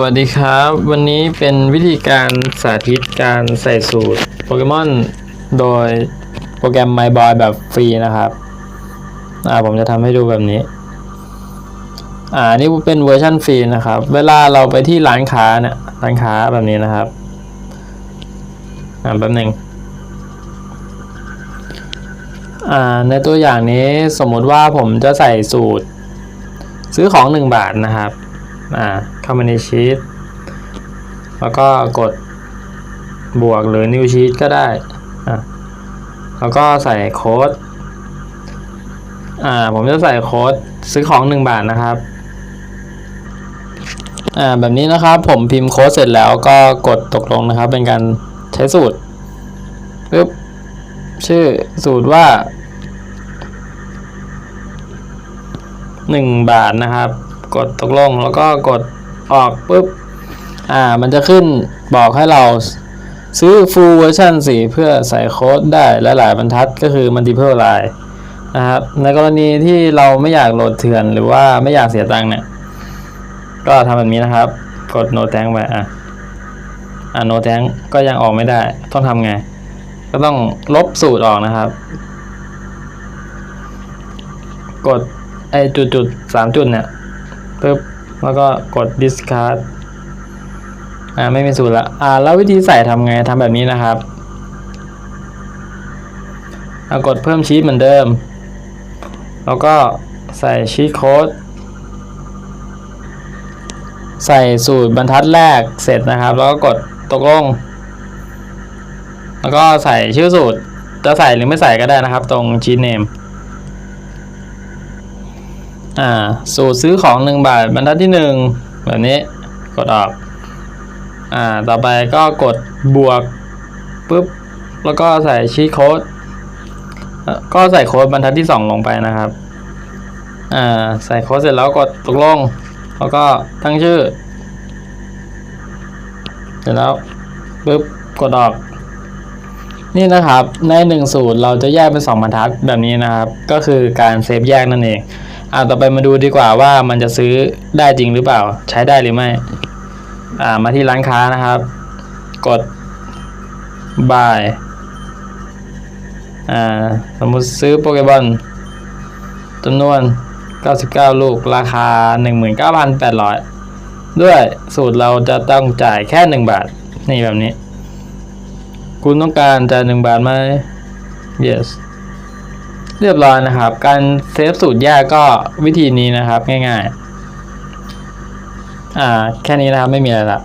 วัสดีครับ วันนี้เป็นวิธีการสาธิตการใส่สูตรโปเกมอนโดยโปรแกรม MyBoy แบบฟรีนะครับ อ่าผมจะทำให้ดูแบบนี้ อ่านี่เป็นเวอร์ชันฟรีนะครับ เวลาเราไปที่ร้านค้าเนี่ยร้านค้าแบบนี้นะครับ อ่าแป๊บหนึ่งอ่าในตัวอย่างนี้สมมติว่าผมจะใส่สูตร ซื้อของ 1 บาทนะครับ อ่าเข้ามาในชีตแล้วก็กดบวกหรือ new sheet ก็ได้อะแล้วก็ใส่โค้ดอ่าผมจะใส่โค้ดซื้อของ 1 บาทนะครับอ่าแบบนี้นะครับผมพิมพ์โค้ดเสร็จแล้วก็กดตกลงนะครับ เป็นการใช้สูตรปึ๊บชื่อสูตรว่า 1 บาทนะครับ กดตกลงแล้วก็กดออกปุ๊บอ่ามันจะขึ้นบอกให้เราซื้อ full version สีเพื่อใส่โค้ดได้และหลายบรรทัดก็คือ multiple line นะครับในกรณีที่เราไม่อยากโหลดเถื่อนหรือว่าไม่อยากเสียตังค์เนี่ย ก็ทำแบบนี้นะครับ กด no thank ไปอะอ่า no thank ก็ยังออกไม่ได้ ต้องทำไง ก็ต้องลบสูตรออกนะครับ กดไอจุดจุดสามจุดเนี่ย ปึ๊บแล้วก็กด discard อ่าไม่มีสูตรละอ่าแล้ววิธีใส่ทำไงทำแบบนี้นะครับเอากดเพิ่มชีตเหมือนเดิม แล้วก็ใส่ชีตโค้ดใส่สูตรบรรทัดแรกเสร็จนะครับ แล้วก็กดตกลง แล้วก็ใส่ชื่อสูตรจะใส่หรือไม่ใส่ก็ได้นะครับ ตรงชีตเนม อ่า สูตรซื้อของหนึ่งบาท บรรทัดที่หนึ่งแบบนี้ กดออก อ่า ต่อไปก็กดบวกปุ๊บ แล้วก็ใส่ชีทโค้ด ก็ใส่โค้ดบรรทัดที่สองลงไปนะครับ อ่า ใส่โค้ดเสร็จแล้วกดตกลง แล้วก็ตั้งชื่อ เสร็จแล้วปุ๊บ กดออกนี่นะครับในหนึ่งสูตรเราจะแยกเป็นสองบรรทัดแบบนี้นะครับ ก็คือการเซฟแยกนั่นเอง อ่าต่อไปมาดูดีกว่าว่ามันจะซื้อได้จริงหรือเปล่า ใช้ได้หรือไม่ อ่ามาที่ร้านค้านะครับ กด buy อ่าสมมุติซื้อโปเกมอนจำนวน 99 ลูกราคา 19,800 ด้วยสูตรเราจะต้องจ่ายแค่ 1 บาท นี่แบบนี้ คุณต้องการจ่าย 1 บาทไหม yes เรียบร้อยนะครับ การเซฟสูตรแยกก็วิธีนี้นะครับง่ายๆ อ่าแค่นี้นะครับไม่มีอะไรละ